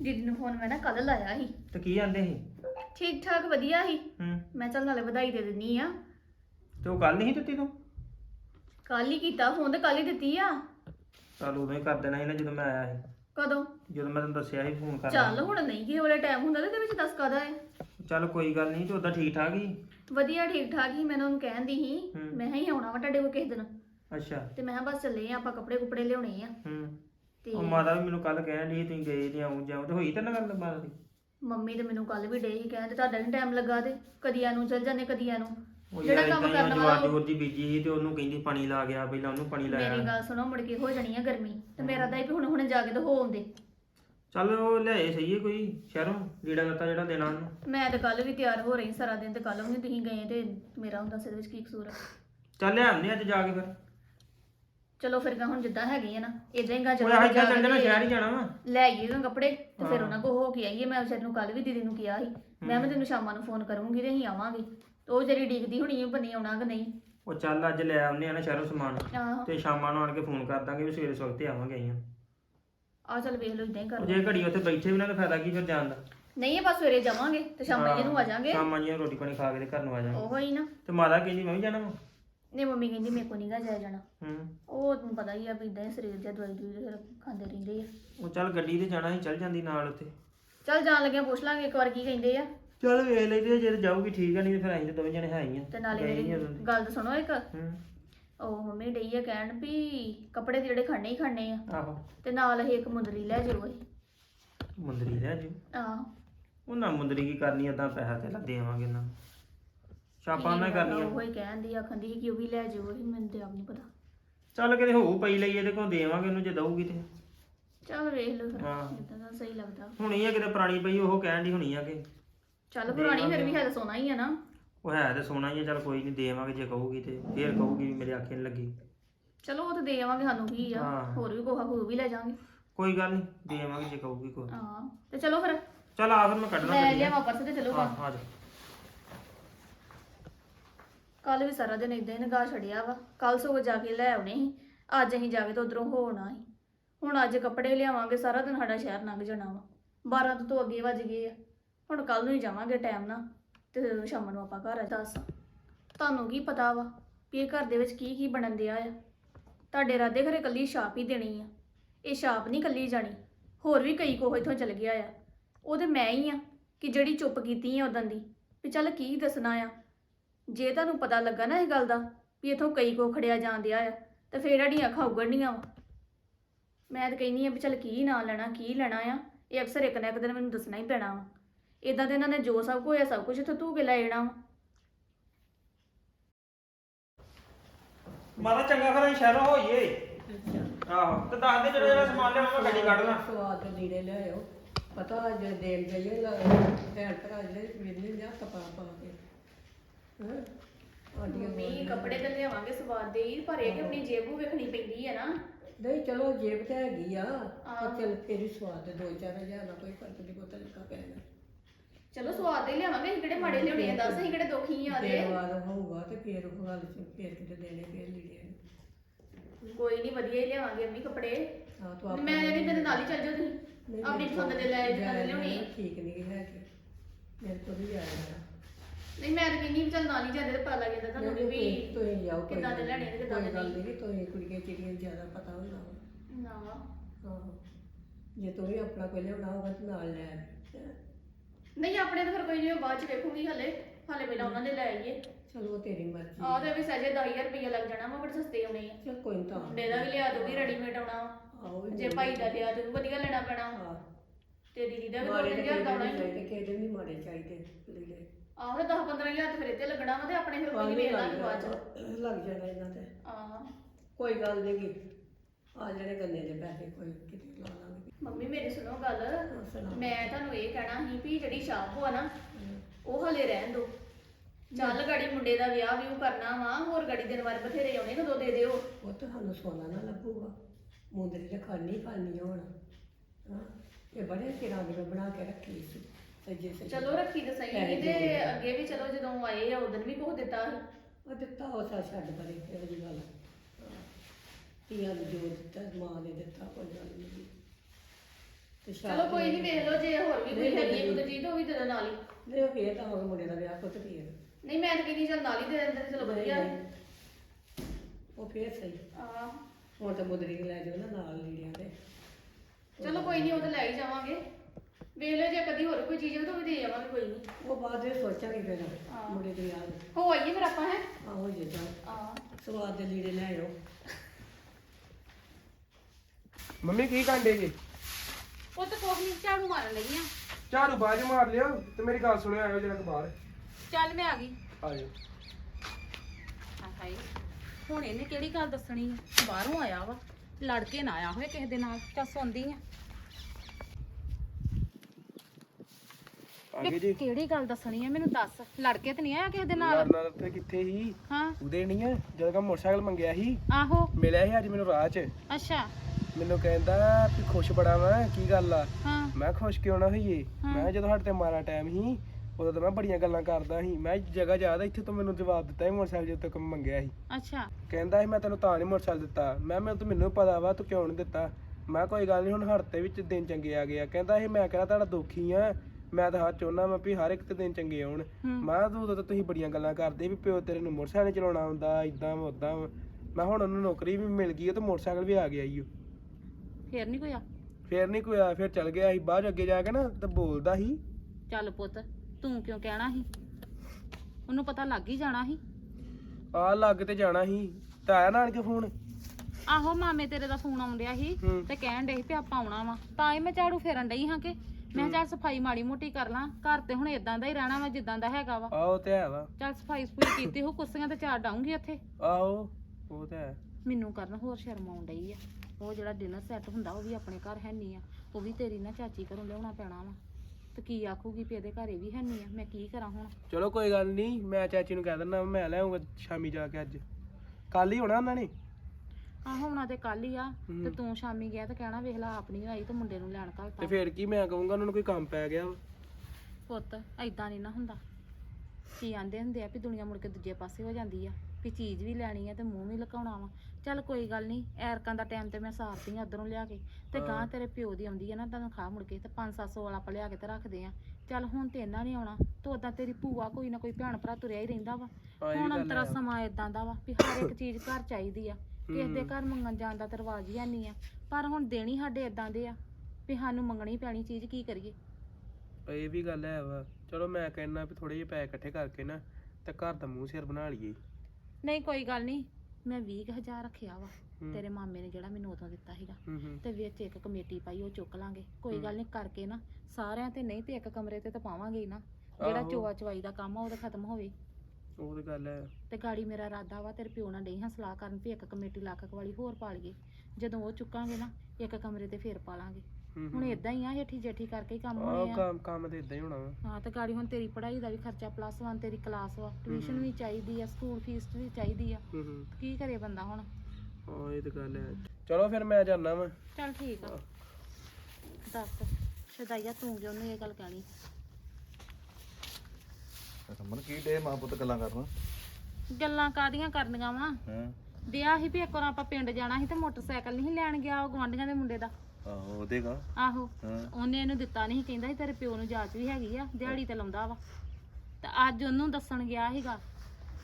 ਦੀਦੀ ਨੂੰ ਫੋਨ ਮੈਂ ਨਾ ਕੱਲ ਲਾਇਆ ਸੀ। ਤੇ ਕੀ ਆਂਦੇ ਸੀ? ਠੀਕ ਠਾਕ ਵਧੀਆ ਸੀ। ਹੂੰ। ਮੈਂ ਚੱਲ ਨਾਲੇ ਵਧਾਈ ਦੇ ਦਿੰਨੀ ਆ। ਤੇ ਉਹ ਗੱਲ ਨਹੀਂ ਦਿੱਤੀ ਤੂੰ? ਕੱਲ ਹੀ ਕੀਤਾ ਫੋਨ ਤੇ ਕੱਲ ਹੀ ਦਿੱਤੀ ਆ। ਚੱਲ ਉਦੋਂ ਹੀ ਕਰ ਦੇਣਾ ਸੀ ਨਾ ਜਦੋਂ ਮੈਂ ਆਇਆ ਸੀ। ਕਦੋਂ? ਜਦੋਂ ਮੈਂ ਤੈਨੂੰ ਦੱਸਿਆ ਸੀ ਫੋਨ ਕਰ ਚੱਲ ਹੁਣ ਨਹੀਂ ਕਿ ਵਾਲੇ ਟਾਈਮ ਹੁੰਦਾ ਤੇ ਇਹਦੇ ਵਿੱਚ ਦੱਸ ਕਾਦਾ ਹੈ? ਚੱਲ ਕੋਈ ਗੱਲ ਨਹੀਂ ਤੇ ਉਦਾਂ ਠੀਕ ਠਾਕ ਹੀ? ਵਧੀਆ ਠੀਕ ਠਾਕ ਹੀ ਮੈਨੂੰ ਉਹਨੂੰ ਕਹਿੰਦੀ ਸੀ। ਹੂੰ। ਮੈਂ ਕਿਹਾ ਹੀ ਆਉਣਾ ਵਾ ਤੁਹਾਡੇ ਕੋਲ ਕਿਸੇ ਦਿਨ। ਅੱਛਾ। ਤੇ ਮੈਂ ਕਿਹਾ ਬਸ ਚੱਲੇ ਆ ਆਪਾਂ ਕੱਪੜੇ ਕੁਪੜੇ ਲਿਆਉਣੇ ਆ। ਹੂੰ। ਤੇ ਉਹ ਮਾਤਾ ਵੀ ਮੈਨੂੰ ਕੱਲ ਕਹਿਣ ਦੀ ਤੁਸੀਂ ਗਏ ਨਹੀਂ ਆਉਂ ਜਾਉਂ ਤੇ ਹੋਈ ਤਾਂ ਨਾ ਗੱਲ ਮਾਤਾ ਦੀ? ਮੰਮੀ ਤੇ ਮੈਨੂੰ ਕੱਲ ਵੀ ਡੇ ਸੀ ਕਹਿੰਦੇ ਤੁਹਾਡਾ ਨਹੀਂ ਟਾਈਮ ਲੱਗਾ ਤੇ ਕਦੀਆਂ ਨੂੰ ਚੱਲ ਜਾਂਦੇ ਕਦੀਆਂ ਨੂੰ। ਉਹ ਜਿਹੜਾ ਕੰਮ ਕਰਨ ਵਾਲਾ ਉਹ- ਜੋਰ ਦੀ ਬੀਜੀ ਸੀ ਤੇ ਉਹਨੂੰ ਕਹਿੰਦੀ ਪਾਣੀ ਲਾ ਗਿਆ ਪਹਿਲਾਂ ਉਹਨੂੰ ਪਾਣੀ ਮੇਰੀ ਲਾਇਆ ਗੱਲ ਸੁਣੋ ਮੁੜ ਕੇ ਹੋ ਜਾਣੀ ਆ ਗਰਮੀ। ਤੇ ਮੇਰਾ ਤਾਂ ਇਹ ਵੀ ਹੁਣ ਹੁਣੇ ਜਾ ਕੇ ਤੇ ਹੋ ਆਉਂਦੇ। ਚੱਲ ਉਹ ਲਿਆਏ ਸਹੀ ਹੈ ਕੋਈ ਸ਼ਹਿਰੋਂ ਲੀੜਾ ਲੱਤਾ ਜਿਹੜਾ ਦੇਣਾ ਉਹਨੂੰ। ਮੈਂ ਤਾਂ ਕੱਲ ਵੀ ਤਿਆਰ ਹੋ ਰਹੀ ਸਾਰਾ ਦਿਨ ਤੇ ਕੱਲ ਵੀ ਨੀ ਤੁਸੀਂ ਗਏ ਤੇ ਮੇਰਾ ਹੁੰਦਾ ਸਿਰ ਵਿੱਚ ਕੀ ਕਸੂਰ ਆ। ਚੱਲ ਲਿਆਉਂਦੇ ਅੱਜ ਜਾ ਕੇ ਫਿਰ। ਚਲੋ ਫਿਰ ਗਾ ਹੁਣ ਜਿੱਦਾਂ ਹੈਗੇ ਆ ਨਾ ਇਦਾਂ ਹੀ ਗਾ ਉਹ ਚਲੋ ਅੱਜ ਜਾ ਚੱਲ ਕੇ ਜਾਣਾ ਤੇ ਸ਼ਹਿਰ ਹੀ ਜਾਣਾ ਵਾ। ਲੈ ਆਈਏਗਾ ਕੱਪੜੇ ਤੇ ਫਿਰ ਹਾਂ। ਉਹਨਾਂ ਕੋ ਹੋ ਕੇ ਆਈਏ। ਮੈਂ ਵਿਚਾਰੀ ਨੂੰ ਕੱਲ ਵੀ ਦੀਦੀ ਨੂੰ ਕਿਹਾ ਸੀ। ਮੈਂ ਮੈਂ ਤੈਨੂੰ ਸ਼ਾਮਾਂ ਨੂੰ ਫੋਨ ਕਰੂੰਗੀ ਤੇ ਅਸੀਂ ਆਵਾਂਗੇ। ਉਹ ਜਿਹੜੀ ਡੀਕਦੀ ਹੋਣੀ ਹੈ ਬਣੀ ਆਉਣਾ ਕਿ ਨਹੀਂ। ਉਹ ਚੱਲ ਅੱਜ ਲੈ ਆਉਂਦੇ ਆ ਨਾ ਸ਼ਹਿਰੋਂ ਸਮਾਨ ਆਹੋ। ਤੇ ਸ਼ਾਮਾਂ ਨੂੰ ਆਣ ਕੇ ਫੋਨ ਕਰ ਦਾਂਗੇ ਵੀ ਸਵੇਰੇ ਸਵਖਤੇ ਆਵਾਂਗੇ ਆਈਆਂ ਆ ਚੱਲ ਵੇਖ ਲਓ ਇਦਾਂ ਹੀ ਕਰ। ਉਹ ਜੇ ਘੜੀ ਉੱਥੇ ਬੈਠੇ ਵੀ ਨਾ ਤਾਂ ਫਾਇਦਾ ਕੀ ਫਿਰ ਜਾਣ ਦਾ? ਨਹੀਂ ਆਪਾਂ ਸਵੇਰੇ ਜਾਵਾਂਗੇ ਤੇ ਸ਼ਾਮਾਂ ਜੀ ਨੂੰ ਆ ਜਾਾਂਗੇ। ਸ਼ਾਮਾਂ ਜੀ ਰੋਟੀ ਪਾਣੀ ਖਾ ਕੇ ਤੇ ਘਰ ਨੂੰ ਆ ਜਾਾਂਗੇ ਉਹੋ ਹੀ ਨਾ। ਤੇ ਮਾਤਾ ਕਹਿੰਦੀ ਮੈਂ ਵੀ ਜਾਣਾ ਵਾ? ਨਹੀਂ ਮੰਮੀ ਕਹਿੰਦੀ ਮੇਰੇ ਕੋ ਨਹੀਂਗਾ ਜਾਇਆ ਜਾਣਾ। ਹੂੰ। ਉਹ ਤੁਹਾਨੂੰ ਪਤਾ ਹੀ ਆ ਵੀ ਇਦਾਂ ਹੀ ਸਰੀਰ ਜਾਂ ਦਵਾਈ ਦੂਈ ਫਿਰ ਖਾਂਦੇ ਰਹਿੰਦੇ ਆ। ਉਹ ਚੱਲ ਗੱਡੀ ਤੇ ਜਾਣਾ ਸੀ ਚੱਲ ਜਾਂਦੀ ਨਾਲ ਉੱਥੇ। ਚੱਲ ਜਾਣ ਲੱਗਿਆ ਪੁੱਛ ਲਾਂਗੇ ਇੱਕ ਵਾਰ ਕੀ ਕਹਿੰਦੇ ਆ। ਚੱਲ ਵੇਖ ਲੈਂਦੇ ਆ, ਜੇ ਜਾਊਗੀ ਠੀਕ ਆ ਨਹੀਂ ਤੇ ਫਿਰ ਅਸੀਂ ਤੇ ਦੋਵੇਂ ਜਣੇ ਹੈ ਹੀ ਆ। ਤੇ ਨਾਲੇ ਗਏ ਨੀ ਮੇਰੀ ਉਦੋਂ ਦੇ। ਗੱਲ ਤਾਂ ਸੁਣੋ ਇੱਕ। ਹੂੰ। ਉਹ ਮੰਮੀ ਡਈ ਆ ਕਹਿਣ ਵੀ ਕੱਪੜੇ ਤੇ ਜਿਹੜੇ ਖੜਨੇ ਹੀ ਖੜਨੇ ਆ। ਆਹੋ। ਤੇ ਨਾਲ ਇਹ ਇੱਕ ਮੁੰਦਰੀ ਲੈ ਜਾਓ ਇਹ ਮੁੰਦਰੀ ਲੈ ਜੀ ਆਹ। ਉਹਨਾਂ ਮੁੰਦਰੀ ਕੀ ਕਰਨੀ ਏਦਾਂ ਪੈਸਾ ਤੇ ਲੱਦੇ ਆਵਾਂਗੇ ਨਾ। ਛਾਪਾਂ ਉਹਨਾਂ ਹੀ ਕਰਨੀਆਂ। ਉਹ ਹੀ ਕਹਿੰਦੀ ਆਖੰਦੀ ਸੀ ਕਿ ਉਹ ਵੀ ਲੈ ਜਾਓ ਇਹ ਮੈਨੂੰ ਤੇ ਆਪ ਨਹੀਂ ਪਤਾ। ਚੱਲ ਕਿਤੇ ਹੋਊ ਪਈ ਲਈ ਇਹਦੇ ਕੋਲ ਦੇਵਾਂਗੇ ਉਹਨੂੰ ਜੇ ਦਊਗੀ ਤੇ। ਚੱਲ ਵੇਖ ਲਓ ਫਿਰ ਹਾਂ। ਜਿੱਦਾਂ ਦਾ ਸਹੀ ਲੱਗਦਾ। ਹੁਣੀ ਆ ਕਿਤੇ ਪੁਰਾਣੀ ਪਈ ਉਹ ਕਹਿਣ ਦੀ ਹੁਣੀ ਆ ਕਿ। ਚੱਲ ਪੁਰਾਣੀ ਫਿਰ ਵੀ ਹੈ ਤਾਂ ਸੋਨਾ ਹੀ ਆ ਨਾ। ਉਹ ਹੈ ਤੇ ਸੋਨਾ ਹੀ ਆ ਚੱਲ ਕੋਈ ਨਹੀਂ ਦੇਵਾਂਗੇ ਜੇ ਕਹੂਗੀ ਤੇ ਫੇਰ ਕਹੂਗੀ ਵੀ ਮੇਰੇ ਆਖੇ ਲੱਗੀ। ਚਲੋ ਉਹ ਤਾਂ ਦੇ ਆਵਾਂਗੇ ਸਾਨੂੰ ਕੀ ਆ ਹਾਂ। ਹੋਰ ਵੀ ਕੋਹਾ ਹੋਰ ਵੀ ਲੈ ਜਾਵਾਂਗੇ। ਕੋਈ ਗੱਲ ਨਹੀਂ ਦੇਵਾਂਗੇ ਜੇ ਕਹੂਗੀ ਕੋਈ। ਹਾਂ ਤੇ ਚਲੋ ਫਿਰ। ਚੱਲ ਆ ਫਿਰ ਮੈਂ ਕੱਢਣਾ ਲੈ ਲਿਆ ਵਾਪਸ ਤੇ ਚਲੋ ਹਾਂ ਆ ਜਾ। ਕੱਲ ਵੀ ਸਾਰਾ ਦਿਨ ਇਦਾਂ ਹੀ ਨਗਾ ਛੜਿਆ ਵਾ। ਕੱਲ ਸੋ ਜਾ ਕੇ ਲੈ ਆਉਣੇ ਸੀ। ਅੱਜ ਅਸੀਂ ਜਾ ਕੇ ਤਾਂ ਉਧਰੋਂ ਹੋਣਾ ਸੀ। ਹੁਣ ਅੱਜ ਕੱਪੜੇ ਲਿਆਵਾਂਗੇ ਸਾਰਾ ਦਿਨ ਸਾਡਾ ਸ਼ਹਿਰ ਲੰਘ ਜਾਣਾ ਵਾ। 12 ਤੋਂ ਤੋਂ ਅੱਗੇ ਵੱਜ ਗਏ ਆ। ਹੁਣ ਕੱਲ ਨੂੰ ਹੀ ਜਾਵਾਂਗੇ ਟਾਈਮ ਨਾਲ ਤੇ ਸ਼ਾਮ ਨੂੰ ਆਪਾਂ ਘਰ ਆ ਦੱਸ। ਤੁਹਾਨੂੰ ਕੀ ਪਤਾ ਵਾ ਵੀ ਇਹ ਘਰ ਦੇ ਵਿੱਚ ਕੀ ਕੀ ਬਣਨ ਦਿਆ ਆ? ਤੁਹਾਡੇ ਰਾਦੇ ਘਰੇ ਕੱਲੀ ਛਾਪ ਹੀ ਦੇਣੀ ਆ। ਇਹ ਛਾਪ ਨਹੀਂ ਕੱਲੀ ਜਾਣੀ, ਹੋਰ ਵੀ ਕਈ ਕੋਹ ਇਥੋਂ ਚਲ ਗਿਆ ਆ। ਉਹ ਤੇ ਮੈਂ ਹੀ ਆ ਕਿ ਜਿਹੜੀ ਚੁੱਪ ਕੀਤੀ ਆ ਉਦੋਂ ਦੀ, ਵੀ ਚੱਲ ਕੀ ਦੱਸਣਾ ਆ? ਜੇ ਤੁਹਾਨੂੰ ਪਤਾ ਲੱਗਾ ਨਾ ਇਹ ਗੱਲ ਦਾ ਵੀ ਇਥੋਂ ਕਈ ਕੋ ਖੜਿਆ ਜਾਂਦਿਆ ਆ, ਤੇ ਫੇਰ ਅੜੀਆਂ ਅੱਖਾਂ ਉਗੜਨੀਆਂ ਵਾ। ਮੈਂ ਤਾਂ ਕਹਿੰਦੀ ਆ ਵੀ ਚੱਲ ਕੀ ਨਾਂ ਲੈਣਾ, ਕੀ ਲੈਣਾ ਆ? ਇਹ ਅਕਸਰ ਇੱਕ ਨਾ ਇੱਕ ਦਿਨ ਮੈਨੂੰ ਦੱਸਣਾ ਹੀ ਪੈਣਾ ਵਾ। ਇਦਾਂ ਤੇ ਇਹਨਾਂ ਨੇ ਜੋ ਸਭ ਕੁਝ ਹੋਇਆ ਸਭ ਕੁਝ ਇੱਥੇ ਤੂੰ ਕੇ ਲੈ ਜਾਣਾ ਵਾ। ਮਾਤਾ ਚੰਗਾ ਫਿਰ ਅਸੀਂ ਸ਼ਹਿਰੋਂ ਹੋਈਏ। ਆਹੋ ਤੇ ਦੱਸ ਦੇ ਜਿਹੜਾ ਜਿਹੜਾ ਸਮਾਨ ਲਿਆਵਾਂਗਾ ਗੱਡੀ ਕੱਢ ਲਾਂ। ਸਵਾਦ ਦੇ ਲੀੜੇ ਲਿਆਇਓ ਪਤਾ ਜੇ ਦੇਣ ਜਾਈਏ ਲਾ ਭੈਣ ਭਰਾ ਜਿਹੜੇ ਵੇਲੇ ਲਿਆ ਕਪਾ ਪਾ ਕੇ। ਹਾਂ? ਆਡੀਆਂ ਮੰਮੀ ਕੱਪੜੇ ਤਾਂ ਲਿਆਵਾਂਗੇ ਸਵਾਦ ਦੇ ਹੀ ਪਰ ਇਹ ਕਿ ਆਪਣੀ ਜੇਬ ਨੂੰ ਵੇਖਣੀ ਪੈਂਦੀ ਹੈ ਨਾ। ਨਹੀਂ ਚਲੋ ਜੇਬ ਤੇ ਹੈਗੀ ਆ। ਪਰ ਚਲ ਫੇਰ ਹੀ ਸਵਾਦ ਦੇ ਦੋ ਚਾਰ ਹਜ਼ਾਰ ਦਾ ਕੋਈ ਫ਼ਰਕ ਨਹੀਂ ਪਤਾ ਲੱਗਾ ਪੈਣਾ ਚਲੋ ਸਵਾਦ ਦੇ ਹੀ ਲਿਆਵਾਂਗੇ ਅਸੀਂ ਕਿਹੜੇ ਮਾੜੇ ਲਿਆਉਣੇ ਆ ਦੱਸ ਅਸੀਂ ਕਿਹੜੇ ਦੁਖੀ ਆ ਦੇ ਦੇਣ ਵਾਲਾ ਹੋਊਗਾ ਤੇ ਫੇਰ ਉਹ ਗੱਲ ਚ ਫੇਰ ਕਿਤੇ ਦੇਣੇ ਫੇਰ ਲੀੜੇ ਕੋਈ ਨਹੀਂ ਵਧੀਆ ਹੀ ਲਿਆਵਾਂਗੇ ਅੰਮੀ ਕੱਪੜੇ। ਆ ਤੂੰ ਮੈਂ ਨਹੀਂ ਮੇਰੇ ਨਾਲ ਹੀ ਚੱਲ ਜਾਓ ਤੁਸੀਂ। ਨਹੀਂ, ਆਪਣੀ ਮੇਰੇ ਪਸੰਦ ਦੇ ਲੈ ਜਿੱਦਾਂ ਦੇ ਲਿਆਉਣੇ। ਆ। ਠੀਕ ਨਹੀਂ ਹੈ ਕਿ ਮੇਰੇ ਕੋਲ ਵੀ ਆਇਆ ਨਹੀਂ। ਮੈਂ ਤਾਂ ਕਹਿੰਦੀ ਵੀ ਚੱਲ ਨਾਲ ਹੀ ਜਾਂਦੇ ਤੇ ਪਤਾ ਲੱਗ ਜਾਂਦਾ ਤੁਹਾਨੂੰ ਵੀ ਵੀ ਤੁਸੀਂ ਜਾਓ ਕਿੱਦਾਂ ਦੇ ਲੈਣੇ ਤੇ ਕਿੱਦਾਂ ਦੇ ਨਹੀਂ। ਨਹੀਂ ਤੁਸੀਂ ਕੁੜੀਆਂ ਚਿੜੀਆਂ ਜ਼ਿਆਦਾ ਪਤਾ ਹੁੰਦਾ ਵਾ। ਨਾ। ਆਹੋ ਜੇ ਤੂੰ ਵੀ ਆਪਣਾ ਕੋਈ ਲਿਆਉਣਾ ਹੋਗਾ ਤੇ ਨਾਲ ਲੈ ਆਵੀਂ। ਨਹੀਂ ਆਪਣੇ ਤਾਂ ਫਿਰ ਕੋਈ ਨਹੀਂ ਬਾਅਦ ਚ ਵੇਖੂਗੀ ਹਲੇ। ਹਲੇ ਪਹਿਲਾਂ ਉਹਨਾਂ ਦੇ ਲੈ ਆਈਏ। ਚਲੋ ਤੇਰੀ ਮਰਜ਼ੀ ਆਹ ਤੇ ਵੀ ਸਹਜੇ 10000 ਰੁਪਏ ਲੱਗ ਜਾਣਾ ਵਾ ਬੜੇ ਸਸਤੇ ਆਉਣੇ ਆ। ਚਲ ਕੋਈ ਤਾਂ। ਮੁੰਡੇ ਦਾ ਵੀ ਲਿਆ ਦੂਗੀ ਰੈਡੀਮੇਡ ਆਉਣਾ। ਆਓ ਜੇ ਭਾਈ ਦਾ ਲਿਆ ਤੇ ਵਧੀਆ ਲੈਣਾ ਪੈਣਾ। ਵਾ। ਤੇ ਦੀਦੀ ਦਾ ਵੀ ਦੋ ਤਿੰਨ ਹਜ਼ਾਰ ਦਾ ਆਉਣਾ ਹੀ। ਚਾਹੀਦੇ ਕਿਹਦੇ ਨਹੀਂ ਮਾੜੇ ਚਾਹੀਦੇ ਲੀੜੇ ਆਹੋ 10 15000 ਤੇ ਫਿਰ ਇੱਥੇ ਲੱਗਣਾ ਵਾ ਤੇ ਆਪਣੇ ਫਿਰ ਕੋਈ ਨਹੀਂ ਲੱਗ ਬਾਅਦ ਚ। ਲੱਗ ਜਾਣਾ ਇਹਨਾਂ ਤੇ। ਆਹ। ਕੋਈ ਗੱਲ ਨਹੀਂ ਗੀ। ਆ ਜਿਹੜੇ ਗੰਨੇ ਦੇ ਪੈਸੇ ਕੋਈ ਕਿਤੇ ਲਾ। ਮੰਮੀ ਮੇਰੀ ਸੁਣੋ ਗੱਲ। ਹਾਂ, ਸੁਣਾ। ਮੈਂ ਤੁਹਾਨੂੰ ਇਹ ਕਹਿਣਾ ਸੀ ਵੀ ਜਿਹੜੀ ਸ਼ਾਪ ਆ ਨਾ ਉਹ ਹਲੇ ਰਹਿਣ ਦੋ। ਚੱਲ ਗਾੜੀ ਮੁੰਡੇ ਦਾ ਵਿਆਹ ਵੀ ਕਰਨਾ ਵਾ ਹੋਰ ਗਾੜੀ ਦਿਨ ਵਾਰ ਬਥੇਰੇ ਆਉਣੇ ਕਦੋਂ ਦੇ ਦਿਓ। ਉਹ ਤੁਹਾਨੂੰ ਸੋਨਾ ਨਾ ਲੱਭੂਗਾ। ਮੁੰਦਰੀ ਤੇ ਖਾਣੀ ਖਾਣੀ ਹੁਣ। ਹਾਂ ਇਹ ਬੜੇ ਚਿਰਾਂ ਦੀ ਮੈਂ ਬਣਾ ਕੇ ਰੱਖੀ ਸੀ। ਸੱਜੇ ਸੱਜੇ। ਚਲੋ ਰੱਖੀ ਤਾਂ ਸਹੀ ਨਹੀਂ ਤੇ। ਅੱਗੇ ਵੀ ਚਲੋ ਜਦੋਂ ਆਏ ਆ ਉਦੋਂ ਵੀ ਕੁਝ ਦਿੱਤਾ ਸੀ। ਉਹ ਦਿੱਤਾ ਉਹ ਸਾ ਛੱਡ ਪਰੇ ਇਹੋ ਜਿਹੀ ਗੱਲ। ਹਾਂ। ਧੀਆਂ ਨੂੰ ਜੋ ਦਿੱਤਾ ਮਾਂ ਨੇ ਦਿੱਤਾ ਕੋਈ ਗੱਲ ਨਹੀਂ। ਤੇ ਚਲੋ ਕੋਈ ਨਹੀਂ ਵੇਖ ਲਓ ਜੇ ਹੋਰ ਵੀ ਕੋਈ ਹੈਗੀ ਨਹੀਂ। ਇੱਕ ਚੀਜ਼ ਤਾਂ ਉਹ ਵੀ ਦੇ ਦਿਓ ਨਾਲ ਹੀ। ਨਹੀਂ ਉਹ ਫੇਰ ਤਾਂ ਹੋ ਗਿਆ ਮੁੰਡੇ ਦਾ ਵਿਆਹ ਪੁੱਤ ਫੇਰ ਨਹੀਂ ਮੈਂ ਤਾਂ ਕਹਿੰਦੀ ਚੱਲ ਨਾਲ ਹੀ ਦੇ ਦਿੰਦੇ ਤੇ ਚਲੋ ਵਧੀਆ। ਉਹ ਫੇਰ ਸਹੀ। ਆ ਹੁਣ ਤਾਂ ਮੁੰਦਰੀ ਲੈ ਜਾਓ ਨਾ ਨਾਲ ਲੀੜਿਆਂ ਦੇ। ਚਲੋ ਕੋਈ ਨਹੀਂ ਉਹ ਤਾਂ ਲੈ ਹੀ ਜਾਵਾਂਗੇ। ਵੇਖ ਲਓ ਜੇ ਕਦੀ ਹੋਰ ਕੋਈ ਚੀਜ਼ ਹੋਵੇ ਤਾਂ ਉਹ ਵੀ ਦੇ ਜਾਵਾਂਗੇ ਕੋਈ ਨਹੀਂ ਉਹ ਬਾਅਦ ਵਿੱਚ ਸੋਚਾਂਗੇ ਫਿਰ ਹਾਂ। ਮੁੰਡੇ ਦੇ ਵਿਆਹ ਹੋ ਆਈਏ ਫਿਰ ਆਪਾਂ ਹੈ? ਆਹੋ ਜੇ ਤਾਂ ਆ ਸਵਾਦ ਦੇ ਲੀੜੇ ਲੈ ਆਓ। ਮੰਮੀ ਕੀ ਕਾਂਡੇ ਜੀ? ਉਹ ਤਾਂ ਕੁਛ ਨਹੀਂ ਝਾੜੂ ਮਾਰਨ ਲੱਗੀ ਆ। ਝਾੜੂ ਬਾਜ ਮਾਰ ਲਿਓ ਤੇ ਮੇਰੀ ਗੱਲ ਸੁਣਿਓ ਆਇਓ ਜਰਾ ਬਾਹਰ। ਚੱਲ ਮੈਂ ਆ ਗਈ। ਆਇਓ। ਹਾਏ ਹੁਣ ਇਹਨੇ ਕਿਹੜੀ ਗੱਲ ਦੱਸਣੀ ਆ? ਬਾਹਰੋਂ ਆਇਆ ਵਾ ਲੜ ਕੇ ਨਾ ਆਇਆ ਹੋਏ ਕਿਸੇ ਦੇ ਨਾਲ ਚੱਲ ਸੁਣਦੀ ਆ। ਆਗੇ ਜੀ। ਕਿਹੜੀ ਗੱਲ ਦੱਸਣੀ ਆ? ਮੈਨੂੰ ਦੱਸ ਲੜ ਕੇ ਤੇ ਨਹੀਂ ਆਇਆ ਕਿਸੇ ਦੇ ਨਾਲ? ਲੜਨਾ ਤੇ ਕਿੱਥੇ ਸੀ? ਹਾਂ। ਉਹਦੇ ਨਹੀਂ ਹੈ ਜਦੋਂ ਕਾ ਮੋਟਰਸਾਈਕਲ ਮੰਗਿਆ ਸੀ। ਆਹੋ। ਮਿਲਿਆ ਸੀ ਅੱਜ ਮੈਨੂੰ ਰਾਹ 'ਚ। ਅੱਛਾ। ਮੈਨੂੰ ਕਹਿੰਦਾ ਵੀ ਖੁਸ਼ ਬੜਾ ਮੈਂ ਕੀ ਗੱਲ ਆ? ਹਾਂ। ਮੈਂ ਖੁਸ਼ ਕਿਉਂ ਨਾ ਹੋਈਏ। ਮੈਂ ਕਿਹਾ ਜਦੋਂ ਸਾਡੇ ਤੇ ਮਾਰਾ ਟਾਈਮ ਸੀ ਉਦੋਂ ਤਾਂ ਮੈਂ ਬੜੀਆਂ ਗੱਲਾਂ ਕਰਦਾ ਸੀ। ਮੈਂ ਜਗ੍ਹਾ ਯਾਦ ਆ ਇੱਥੇ ਤੋਂ ਮੈਨੂੰ ਜਵਾਬ ਦਿੱਤਾ ਸੀ ਮੋਟਰਸਾਈਕਲ ਜਦੋਂ ਤੱਕ ਮੰਗਿਆ ਸੀ। ਅੱਛਾ। ਕਹਿੰਦਾ ਸੀ ਮੈਂ ਤੈਨੂੰ ਤਾਂ ਨਹੀਂ ਮੋਟਰਸਾਈਕਲ ਦਿੱਤਾ। ਮੈਂ ਮੈਂ ਤਾਂ ਮੈਨੂੰ ਪਤਾ ਵਾ ਤੂੰ ਕਿਉਂ ਨਹੀਂ ਦਿੱਤਾ? ਮੈਂ ਕਿਹਾ ਕੋਈ ਗੱਲ ਨਹੀਂ ਹੁਣ ਹੜਤੇ ਵਿੱਚ ਦਿਨ ਚੰਗੇ ਆ ਗਏ ਆ। ਕਹਿੰਦਾ ਇਹ ਮੈਂ ਕਿਹੜਾ ਤੁਹਾਡਾ ਦੁਖੀ ਆ। ਮੈਂ ਤਾਂ ਹਾਂ ਚਾਹੁੰਦਾ ਮੈਂ ਵੀ ਹਰ ਇੱਕ ਤੇ ਦਿਨ ਚੰਗੇ ਆਉਣ। ਮੈਂ ਕਿਹਾ ਤੂੰ ਤਾਂ ਤੁਸੀਂ ਬੜੀਆਂ ਗੱਲਾਂ ਕਰਦੇ ਵੀ ਪਿਓ ਤੇਰੇ ਨੂੰ ਮੋਟਰਸਾਈਕਲ ਚਲਾਉਣਾ ਆਉਂਦਾ ਇਦਾਂ ਉਦਾਂ ਮੈਂ ਹੁਣ ਉਹਨੂੰ ਨੌਕਰੀ ਵੀ ਮਿਲ ਗਈ ਤੇ ਮੋਟਰਸਾਈਕਲ ਵੀ ਆ ਗਿਆ ਈ ਓ। ਫੇਰ ਨਹੀਂ ਕੋਈ ਆ? ਫੇਰ ਨਹੀਂ ਕੋਈ ਆ ਫਿਰ ਚੱਲ ਗਿਆ ਸੀ ਬਾਅਦ 'ਚ ਅੱਗੇ ਜਾ ਕੇ ਨਾ ਤੇ ਬੋਲਦਾ ਸੀ। ਚੱਲ ਪੁੱਤ ਤੂੰ ਕਿਉਂ ਕਹਿਣਾ ਸੀ? ਉਹਨੂੰ ਪਤਾ ਲੱਗ ਹੀ ਜਾਣਾ ਸੀ। ਆ ਲੱਗ ਤੇ ਜਾਣਾ ਸੀ ਤਾਂ ਆਇਆ ਨਾਨਕੇ ਫੋਨ? ਆਹੋ ਮਾਮੇ ਤੇਰੇ ਦਾ ਫੋਨ ਆਉਂਦਿਆ ਸੀ ਹੂੰ। ਤੇ ਕਹਿਣ ਡੇ ਸੀ ਵੀ ਆਪਾਂ ਆਉਣਾ ਵਾ। ਤਾਂ ਹੀ ਮੈਂ ਝਾੜੂ ਫੇਰਨ ਡਈ ਹਾਂ ਕਿ ਮੈਂ ਕਿਹਾ ਚੱਲ ਸਫ਼ਾਈ ਮਾੜੀ ਮੋਟੀ ਕਰ ਲਾਂ ਘਰ ਤੇ ਹੁਣ ਇਦਾਂ ਦਾ ਹੀ ਰਹਿਣਾ ਵਾ ਜਿੱਦਾਂ ਦਾ ਹੈਗਾ ਵਾ। ਆਹੋ ਤੇ ਹੈ ਵਾ। ਚੱਲ ਸਫ਼ਾਈ ਸਫੂਈ ਕੀਤੀ ਹੋ ਕੁਰਸੀਆਂ ਤੇ ਚਾਰ ਡਾਉਂਗੀ ਉੱਥੇ। ਆਹੋ ਉਹ ਤੇ ਹੈ। ਮੈਨੂੰ ਕਰਨ ਹੋਰ ਸ਼ਰਮ ਆਉਣ ਡਈ ਆ। ਉਹ ਜਿਹੜਾ ਡਿਨਰ ਸੈੱਟ ਹੁੰਦਾ ਉਹ ਵੀ ਆਪਣੇ ਘਰ ਹੈ ਨਹੀਂ ਆ। ਉਹ ਵੀ ਤੇਰੀ ਨਾ ਚਾਚੀ ਘਰੋਂ ਲਿਆਉਣਾ ਪੈਣਾ ਵਾ। ਤੇ ਕੀ ਆਖੂਗੀ ਵੀ ਇਹਦੇ ਘਰੇ ਵੀ ਹੈ ਨਹੀਂ ਆ। ਮੈਂ ਕੀ ਕਰਾਂ ਹੁਣ? ਚਲੋ ਕੋਈ ਗੱਲ ਨਹੀਂ ਮੈਂ ਚਾਚੀ ਨੂੰ ਕਹਿ ਦਿੰਦਾ ਮੈਂ ਲੈ ਆਉਂਗਾ ਸ਼ਾਮੀ ਜਾ ਕੇ ਅੱਜ। ਕੱਲ ਹੀ ਹੋਣਾ ਉਹਨਾਂ ਨੇ? ਆਹ ਹੋਣਾ ਤੇ ਕੱਲ ਹੀ ਆ। ਤੇ। ਤੂੰ ਸ਼ਾਮੀ ਗਿਆ ਤੇ ਕਹਿਣਾ ਵੇਖ ਲਾ ਆਪਣੀ ਆਈ ਤੇ ਮੁੰਡੇ ਨੂੰ ਲੈਣ ਤੇ। ਘਲਤਾ ਫੇਰ ਕੀ ਮੈਂ ਕਹੂੰਗਾ ਉਹਨਾਂ ਨੂੰ ਕੋਈ ਕੰਮ ਪੈ ਗਿਆ ਵਾ। ਪੁੱਤ ਐਦਾਂ ਨਹੀਂ ਨਾ ਹੁੰਦਾ। ਕੀ ਆਂਦੇ ਹੁੰਦੇ ਆ ਵੀ ਦੁਨੀਆ ਮੁੜ ਕੇ ਦੂਜੇ ਪਾਸੇ ਹੋ ਜਾਂਦੀ ਆ। ਵੀ ਚੀਜ਼ ਵੀ ਲੈਣੀ ਆ ਤੇ ਮੂੰਹ ਵੀ ਲਕਾਉਣਾ ਵਾ। ਚੱਲ ਕੋਈ ਗੱਲ ਨਹੀਂ ਐਰਕਾਂ ਦਾ ਟਾਈਮ ਤੇ ਮੈਂ ਸਾਰਤੀ ਆ ਉਧਰੋਂ ਲਿਆ ਕੇ। ਤੇ। ਗਾਂ ਤੇਰੇ ਪਿਓ ਦੀ ਆਉਂਦੀ ਆ ਨਾ ਤਨਖਾਹ ਮੁੜ ਕੇ ਤੇ 5-700 ਵਾਲਾ ਆਪਾਂ ਲਿਆ ਕੇ ਤੇ ਰੱਖਦੇ ਆ। ਚੱਲ ਹੁਣ ਤੇ ਇਹਨਾਂ ਨੇ ਆਉਣਾ ਤੂੰ ਉਦਾਂ ਤੇਰੀ ਭੂਆ ਕੋਈ ਨਾ ਕੋਈ ਭੈਣ ਭਰਾ ਤੁਰਿਆ ਹੀ ਰਹਿੰਦਾ ਵਾ। ਹੁਣ ਅੰਤਰਾ। ਸਮਾਂ ਇਦਾਂ ਦਾ ਵਾ ਵੀ ਹਰ ਇੱਕ ਚੀਜ਼ ਘਰ ਚਾਹੀਦੀ ਆ। ਕਿਸੇ ਦੇ। ਘਰ ਮੰਗਣ ਜਾਣ ਦਾ ਤਾਂ ਰਿਵਾਜ ਹੀ ਨਹੀਂ ਆ। ਪਰ ਹੁਣ ਦੇਣੀ ਸਾਡੇ ਇਦਾਂ ਦੇ ਆ ਵੀ ਸਾਨੂੰ ਮੰਗਣੀ ਪੈਣੀ ਚੀਜ਼ ਕੀ ਕਰੀਏ? ਇਹ ਵੀ ਗੱਲ ਹੈ ਵਾ। ਚਲੋ ਮੈਂ ਕਹਿਣਾ ਵੀ ਥੋੜੇ ਜਿਹੇ ਪੈਸੇ ਇਕੱਠੇ ਕਰਕੇ ਨਾ ਤੇ ਘਰ ਦਾ ਮੂੰਹ ਸਿਰ ਬਣਾ ਲਈਏ। ਨਹੀਂ ਕੋਈ ਗੱਲ ਨਹੀਂ। ਮੈਂ 20000 ਰੱਖਿਆ ਵਾ। ਹੂੰ। ਤੇਰੇ ਮਾਮੇ ਨੇ ਜਿਹੜਾ ਮੈਨੂੰ ਉਦੋਂ ਦਿੱਤਾ ਸੀਗਾ। ਹੂੰ ਹੂੰ। ਤੇ ਵਿੱਚ ਇੱਕ ਕਮੇਟੀ ਪਾਈ ਉਹ ਚੁੱਕ ਲਾਂਗੇ। ਕੋਈ ਹੂੰ। ਗੱਲ ਨਹੀਂ ਕਰਕੇ ਨਾ। ਸਾਰਿਆਂ ਤੇ ਨਹੀਂ ਤੇ ਇੱਕ ਕਮਰੇ ਤੇ ਤਾਂ ਪਾਵਾਂਗੇ ਹੀ ਨਾ। ਜਿਹੜਾ ਆਹੋ। ਚੋਆ ਚਵਾਈ ਦਾ ਕੰਮ ਆ ਉਹ ਤਾਂ ਖਤਮ ਹੋਵੇ। ਉਹ ਤੇ ਗੱਲ ਹੈ। ਤੇ ਗਾੜੀ ਮੇਰਾ ਇਰਾਦਾ ਵਾ ਤੇਰੇ ਪਿਓ ਨਾਲ ਨਹੀਂ ਸਲਾਹ ਕਰਨ ਵੀ ਇੱਕ ਕਮੇਟੀ ਲੱਖ ਕੁ ਵਾਲੀ ਹੋਰ ਪਾ ਲਈਏ। ਜਦੋਂ ਉਹ ਚੁੱਕਾਂਗੇ ਨਾ ਇੱਕ ਕਮਰੇ ਤੇ ਫੇਰ ਪਾ ਲਾਂਗੇ। ਹੂੰ ਹੁਣ ਹੂੰ। ਇਦਾਂ ਹੀ ਆ ਹੇਠੀ ਜੇਠੀ ਕਰਕੇ ਹੀ ਕੰਮ ਆਹ ਹੋਣੇ ਆ। ਕੰਮ ਕੰਮ ਤੇ ਇਦਾਂ ਹੀ ਹੋਣਾ ਵਾ। ਹਾਂ ਤੇ ਗਾੜੀ ਹੁਣ ਤੇਰੀ ਪੜ੍ਹਾਈ ਦਾ ਵੀ ਖਰਚਾ ਪਲੱਸ 1 ਤੇਰੀ ਕਲਾਸ ਵਾ ਟਿਊਸ਼ਨ। ਵੀ ਚਾਹੀਦੀ ਆ ਸਕੂਲ ਫੀਸ ਵੀ ਚਾਹੀਦੀ ਆ। ਹੂੰ ਹੂੰ। ਕੀ ਕਰੇ ਬੰਦਾ ਹੁਣ? ਹਾਂ ਇਹ ਤੇ ਗੱਲ ਹੈ। ਚਲੋ ਫਿਰ ਮੈਂ ਜਾਣਾ ਵਾ। ਚੱਲ ਠੀਕ ਆ। ਦੱਸ ਸ਼ਦਾਈਆ ਤੂੰ ਕਿਉਂ ਉਹਨੂੰ ਇਹ ਗੱਲ ਕਹਿਣੀ? ਰਮਨ ਕੀ ਡੇ ਮਾਂ ਪੁੱਤ ਗੱਲਾਂ ਕਰਨਾ? ਗੱਲਾਂ ਕਾਦੀਆਂ ਕਰਨੀਆਂ ਵਾ? ਹਾਂ? ਵਿਆਹ ਸੀ ਵੀ ਇੱਕ ਵਾਰ ਆਪਾਂ ਪਿੰਡ ਜਾਣਾ ਸੀ ਤੇ ਮੋਟਰਸਾਈਕਲ ਨਹੀਂ ਸੀ ਲੈਣ ਗਿਆ ਉਹ ਗਵਾਂਢੀਆਂ ਦੇ ਮੁੰਡੇ ਦਾ। ਆਹੋ ਉਹਦੇਗਾ ਆਹੋ ਹਾਂ। ਉਹਨੇ ਇਹਨੂੰ ਦਿੱਤਾ ਨਹੀਂ ਕਹਿੰਦਾ ਸੀ ਤੇਰੇ ਪਿਓ ਨੂੰ ਜਾਂਚ ਵੀ ਹੈਗੀ ਆ ਦਿਹਾੜੀ ਤੇ ਲਾਉਂਦਾ ਵਾ। ਤੇ ਅੱਜ ਉਹਨੂੰ ਦੱਸਣ ਗਿਆ ਸੀਗਾ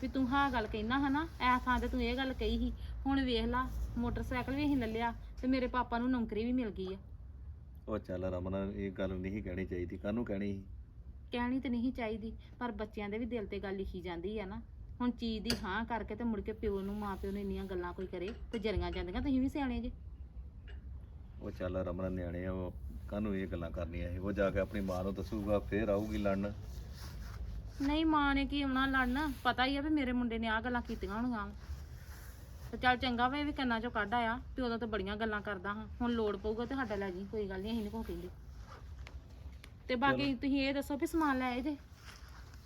ਵੀ ਤੂੰ ਹਾਂ ਗੱਲ ਕਹਿਣਾ ਹਨਾ ਐ ਥਾਂ ਤੇ ਤੂੰ ਇਹ ਗੱਲ ਕਹੀ ਸੀ। ਹੁਣ ਵੇਖ ਲਾ ਮੋਟਰਸਾਈਕਲ ਵੀ ਅਸੀਂ ਲੈ ਲਿਆ ਤੇ ਮੇਰੇ ਪਾਪਾ ਨੂੰ ਨੌਕਰੀ ਵੀ ਮਿਲ ਗਈ ਆ। ਉਹ ਚੱਲ ਰਮਨ ਇਹ ਗੱਲ ਨਹੀਂ ਕਹਿਣੀ ਚਾਹੀਦੀ ਕਾਹਨੂੰ ਕਹਿਣੀ ਸੀ? ਕਹਿਣੀ ਤੇ ਨਹੀਂ ਚਾਹੀਦੀ ਪਰ ਬੱਚਿਆਂ ਦੇ ਵੀ ਦਿਲ ਤੇ ਗੱਲ ਲਿਖੀ ਜਾਂਦੀ ਆ ਨਾ। ਹੁਣ ਚੀਜ਼ ਦੀ ਹਾਂ ਕਰਕੇ ਤੇ ਮੁੜ ਕੇ ਪਿਓ ਨੂੰ ਮਾਂ ਪਿਓ ਨੂੰ ਇੰਨੀਆਂ ਗੱਲਾਂ ਕੋਈ ਕਰੇ ਤੇ ਜਰੀਆਂ ਜਾਂਦੀਆਂ ਤੁਸੀਂ ਵੀ ਸਿਆਣੇ ਜੇ। ਉਹ ਚੱਲ ਰਮਨ ਨਿਆਣੇ ਆ ਉਹ ਕਾਹਨੂੰ ਇਹ ਗੱਲਾਂ ਕਰਨੀਆਂ ਸੀ। ਉਹ ਜਾ ਕੇ ਆਪਣੀ ਮਾਂ ਨੂੰ ਦੱਸੂਗਾ ਫੇਰ ਆਊਗੀ ਲੜਨ। ਨਹੀਂ ਮਾਂ ਨੇ ਕੀ ਆਉਣਾ ਲੜਨ? ਪਤਾ ਹੀ ਆ ਵੀ ਮੇਰੇ ਮੁੰਡੇ ਨੇ ਆ ਗੱਲਾਂ ਕੀਤੀਆਂ ਹੋਣਗੀਆਂ। ਤੇ ਚੱਲ ਚੰਗਾ ਵਾ ਇਹ ਵੀ ਕੰਨਾਂ ਚੋਂ ਕੱਢ ਆਇਆ ਤੇ ਉਦੋਂ ਤਾਂ ਬੜੀਆਂ ਗੱਲਾਂ ਕਰਦਾ ਹਾਂ। ਹੁਣ ਲੋੜ ਪਊਗਾ ਤੇ ਸਾਡਾ ਲੈ ਜੀ ਕੋਈ ਗੱਲ ਨਹੀਂ ਅਸੀਂ ਨਹੀਂ ਕੋ ਕਹਿੰਦੇ। ਤੇ ਬਾਕੀ ਤੁਸੀਂ ਇਹ ਦੱਸੋ ਵੀ ਸਮਾਨ ਲੈ ਆਏ ਜੇ?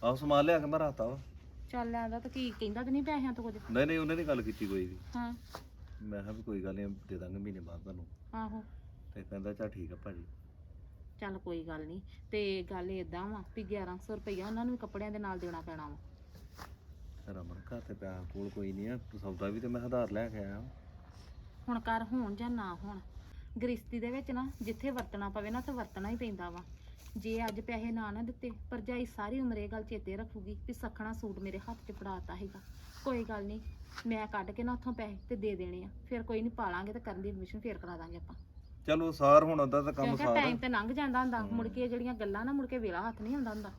ਆਹ ਸਮਾਨ ਲਿਆ ਕੇ ਮੈਂ ਰਾਤਾ ਵਾ। ਚੱਲ ਲੈਂਦਾ ਤਾਂ ਕੀ ਕਹਿੰਦਾ ਤੇ ਨਹੀਂ ਪੈਸਿਆਂ ਤੋਂ ਕੁਝ? ਨਹੀਂ ਨਹੀਂ ਉਹਨੇ ਨਹੀਂ ਗੱਲ ਕੀਤੀ ਕੋਈ ਵੀ। ਹਾਂ। ਮੈਂ ਕਿਹਾ ਵੀ ਕੋਈ ਗੱਲ ਨਹੀਂ ਦੇ ਦਾਂਗੇ ਮਹੀਨੇ ਬਾਅਦ ਤੁਹਾਨੂੰ। ਆਹੋ। ਤੇ ਕਹਿੰਦਾ ਚਾ ਠੀਕ ਆ ਭਾਜੀ। ਚੱਲ ਕੋਈ ਗੱਲ ਨਹੀਂ ਤੇ ਗੱਲ ਇਦਾਂ ਵਾ ਵੀ 1100 ਰੁਪਈਆ ਉਹਨਾਂ ਨੂੰ ਵੀ ਕੱਪੜਿਆਂ ਦੇ ਨਾਲ ਦੇਣਾ ਪੈਣਾ ਵਾ। ਰਮਨ ਘਰ ਤੇ ਪਿਆ ਕੋਲ ਕੋਈ ਨਹੀਂ ਆ ਸੌਦਾ ਵੀ ਤੇ ਮੈਂ ਆਧਾਰ ਲੈ ਕੇ ਆਇਆ। ਹੁਣ ਕਰ ਹੋਣ ਜਾਂ ਨਾ ਹੋਣ ਗ੍ਰਿਸ਼ਤੀ ਦੇ ਵਿੱਚ ਨਾ ਜਿੱਥੇ ਵਰਤਣਾ ਪਵੇ ਨਾ ਤੇ ਵਰਤਣਾ ਹੀ ਪੈਂਦਾ ਵਾ। ਜੇ ਅੱਜ ਪੈਸੇ ਨਾ ਨਾ ਦਿੱਤੇ ਭਰਜਾਈ ਸਾਰੀ ਉਮਰ ਇਹ ਗੱਲ ਚੇਤੇ ਰੱਖੂਗੀ ਵੀ ਸਖਣਾ ਸੂਟ ਮੇਰੇ ਹੱਥ 'ਚ ਫੜਾਤਾ ਹੈਗਾ। ਕੋਈ ਗੱਲ ਨਹੀਂ ਮੈਂ ਕੱਢ ਕੇ ਨਾ ਉੱਥੋਂ ਪੈਸੇ ਤੇ ਦੇ ਦੇਣੇ ਆ। ਫਿਰ ਕੋਈ ਨਹੀਂ ਪਾਲਾਂਗੇ ਤੇ ਕਰਨ ਦੀ ਐਡਮਿਸ਼ਨ ਫੇਰ ਕਰਾ ਦਾਂਗੇ ਆਪਾਂ। ਚਲੋ ਸਾਰ ਹੁਣ ਉਹਦਾ ਤਾਂ ਕੰਮ ਕਿਉਂਕਿ ਸਾਰ ਟਾਈਮ ਤੇ ਲੰਘ ਜਾਂਦਾ ਹੁੰਦਾ ਮੁੜ ਕੇ ਜਿਹੜੀਆਂ ਗੱਲਾਂ ਨਾ ਮੁੜ ਕੇ ਵੇਲਾ ਹੱਥ ਨਹੀਂ ਹੁੰਦਾ। ਹੁੰਦਾ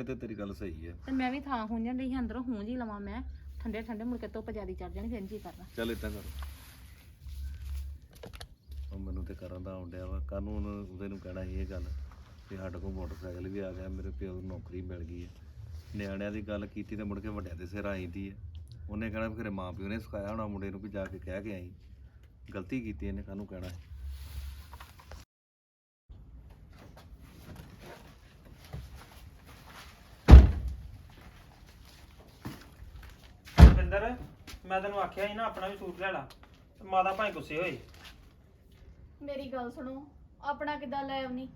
ਇਹ ਤੇ ਤੇਰੀ ਗੱਲ ਸਹੀ ਹੈ ਤੇ ਮੈਂ ਵੀ ਥਾਂ ਹੁੰਜਣ ਲਈ ਅੰਦਰੋਂ ਹੂੰਜ ਹੀ ਲਵਾਂ ਮੈਂ। ਠੰਡੇ ਠੰਡੇ ਮੁੜ ਕੇ ਧੁੱਪ ਜਿਆਦੀ ਚੜ ਜਾਣੀ ਫਿਰ ਜੀ ਕਰਨਾ। ਚੱਲ ਇਦਾਂ ਕਰ। ਉਹ ਮੈਨੂੰ ਤੇ ਕਰਨ ਦਾ ਆਉਂਦਿਆ ਵਾ। ਕਾਨੂੰਨ ਉਹਦੇ ਨੂੰ ਕਹਿਣਾ ਸੀ ਇਹ ਗੱਲ ਕਿ ਸਾਡੇ ਕੋਲ ਮੋਟਰਸਾਈਕਲ ਵੀ ਆ ਗਿਆ ਮੇਰੇ ਪਿਓ ਨੂੰ ਨੌਕਰੀ ਮਿਲ ਗਈ ਹੈ ਨਿਆਣਿਆਂ ਦੀ ਗੱਲ ਕੀਤੀ ਤੇ ਮੁੜ ਕੇ ਵੱਡਿਆਂ ਦੇ ਸਿਰ ਆਈਂਦੀ ਹੈ ਉਹਨੇ ਕਹਿਣਾ ਵੀ ਘਰੇ ਮਾਂ ਪਿਓ ਨੇ ਸਿਖਾਇਆ ਹੋਣਾ ਮੁੰਡੇ ਨੂੰ ਵੀ ਜਾ ਕੇ ਕਹਿ ਕੇ ਆਈ। ਗਲਤੀ ਕੀਤੀ ਇਹਨੇ ਕਾਹਨੂੰ ਕਹਿਣਾ ਹੈ? ਪਿੰਦਰ ਮੈਂ ਤੈਨੂੰ ਆਖਿਆ ਸੀ ਨਾ ਆਪਣਾ ਵੀ ਸੂਟ ਲੈ ਲਾ। ਤੇ ਮਾਤਾ ਭਾਈ ਗੁੱਸੇ ਹੋਏ। ਮੇਰੀ ਗੱਲ ਸੁਣੋ ਆਪਣਾ ਕਿੱਦਾਂ ਲੈ ਆਉਣੀ।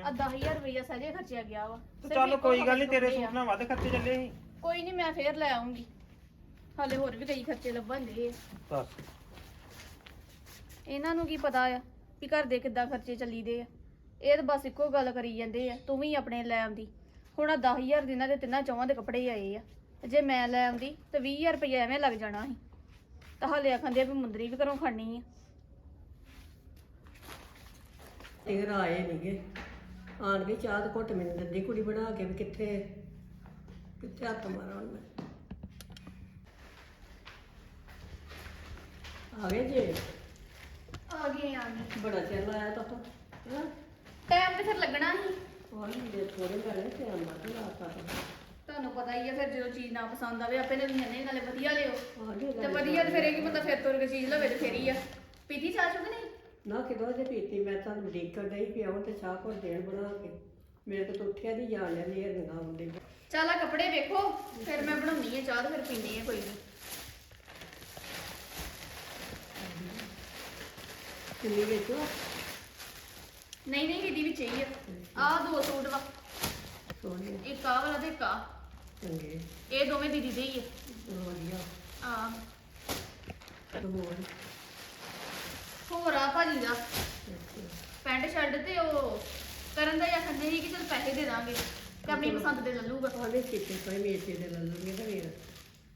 ਆ 10000 ਰੁਪਇਆ ਸਹਿਜੇ ਖਰਚਿਆ ਗਿਆ ਵਾ। ਤੇ ਸਿਰਫ ਚੱਲ ਇੱਕੋ ਕੋਈ ਗੱਲ ਨਹੀਂ ਕੱਪੜੇ ਤੇਰੇ ਆ। ਸੂਟ ਨਾਲ ਵੱਧ ਖਰਚੇ ਚੱਲੇ ਸੀ। ਕੋਈ ਨਹੀਂ ਮੈਂ ਫੇਰ ਲੈ ਆਉਂਗੀ। ਹਾਲੇ ਹੋਰ ਵੀ ਕਈ ਖਰਚੇ ਲੱਭਣ ਦੇ ਦੱਸ। ਇਹਨਾਂ ਨੂੰ ਕੀ ਪਤਾ ਆ ਕਿ ਘਰ ਦੇ ਕਿੱਦਾਂ ਖਰਚੇ ਚੱਲੀਦੇ ਆ। ਇਹ ਤਾਂ ਬਸ ਇੱਕੋ ਗੱਲ ਕਰੀ ਜਾਂਦੇ ਆ ਤੂੰ ਵੀ ਆਪਣੇ ਲੈ ਆਉਂਦੀ। ਹੁਣ ਆ 10000 ਦਿਨਾਂ ਦੇ ਤਿੰਨਾਂ ਚੌਵਾਂ ਦੇ ਕੱਪੜੇ ਆਏ ਆ। ਤੇ ਜੇ ਮੈਂ ਲੈ ਆਉਂਦੀ ਤਾਂ 20000 ਰੁਪਏ ਐਵੇਂ ਲੱਗ ਜਾਣਾ ਸੀ। ਤਾਂ ਹਾਲੇ ਆਖੰਦੇ ਆ ਵੀ ਮੁੰਦਰੀ ਵੀ ਘਰੋਂ ਖੜਨੀ ਆ। ਇਹ ਆਏ ਨਹੀਂਗੇ ਆਣ ਕੇ ਚਾਹ ਤੇ ਘੁੱਟ ਮੈਨੂੰ ਦਿੰਦੀ ਕੁੜੀ ਬਣਾ ਕੇ ਵੀ ਕਿੱਥੇ ਕਿੱਥੇ ਹੱਥ ਮਾਰਾਂ ਹੁਣ ਮੈਂ। ਆ ਗਏ ਜੇ? ਆ ਗਏ ਆ ਗਏ। ਬੜਾ ਚਿਰ ਲਾਇਆ ਤਾਂ ਤੂੰ ਹਾਂ? ਟਾਈਮ ਤੇ ਫਿਰ ਲੱਗਣਾ ਸੀ। ਹਾਂ ਜੇ ਥੋੜੇ ਬੜੇ ਤੇ ਆਂਦਾ ਤੇ। ਲਾਤਾ ਤੁਹਾਨੂੰ ਪਤਾ ਹੀ ਆ ਫਿਰ ਜਦੋਂ ਚੀਜ਼ ਨਾ ਪਸੰਦ ਆਵੇ ਆਪੇ ਨੇ ਨਹੀਂ ਨਾਲੇ ਵਧੀਆ ਲਿਓ। ਆ ਗਏ ਤੇ ਵਧੀਆ ਤੇ ਫਿਰ ਇਹ ਕੀ ਬੰਦਾ ਫਿਰ ਤੁਰ ਕੇ ਚੀਜ਼ ਲਵੇ ਤੇ ਫੇਰ ਹੀ ਆ। ਪੀਤੀ ਚਾਹ ਚੁੱਕ ਨਹੀਂ ਨਾ ਕਿਦੋਂ ਜੇ ਪੀਤੀ ਮੈਂ ਤੁਹਾਨੂੰ ਦੇਖਣ ਡਈ ਕਿ ਆਉਣ ਤੇ ਚਾਹ ਘੁੱਟ ਦੇਣ ਬਣਾ ਕੇ। ਮੇਰੇ ਤੋਂ ਤਾਂ ਉੱਠਿਆ ਦੀ ਜਾਣ ਲਿਆ ਨਹੀਂ ਰੰਗਾ ਹੁੰਦੇ ਚੱਲ ਆ ਕੱਪੜੇ ਵੇਖੋ ਫਿਰ ਮੈਂ ਬਣਾਉਣੀ ਆ ਚਾਹ ਤੇ ਫਿਰ ਪੀਣੀ ਆ ਕੋਈ ਨਹੀਂ ਕਿੰਨੀ ਵੇਚੋ? ਨਹੀਂ ਨਹੀਂ ਇਹਦੀ ਵੀ ਚਾਹੀਏ ਆ। ਦੋ ਸੂਟ ਵਾ। ਸੋਹਣੇ ਇੱਕ ਆ ਵਾਲਾ ਤੇ ਇੱਕ ਆ ਚੰਗੇ। ਇਹ ਦੋਵੇਂ ਦੀਦੀ ਦੇ ਹੀ ਚਲੋ ਵਧੀਆ। ਆ ਆ ਹੋਰ? ਹੋਰ ਆ ਭਾਜੀ ਦਾ। ਪੈਂਟ ਸ਼ਰਟ ਤੇ ਉਹ ਕਰਨ ਦਾ ਆਖਣ ਦੇ ਸੀ ਕਿ ਚਲ ਪੈਸੇ ਦੇ ਦਾਂਗੇ। ਤੇ ਆਪਣੀ ਪਸੰਦ ਦੇ ਲੈ ਲੂਗਾ ਆਲੇ ਕੀਤੇ ਪਏ ਮੇਚੇ ਦੇ ਲੱਲੂਗੇ ਤਾਂ ਫੇਰ।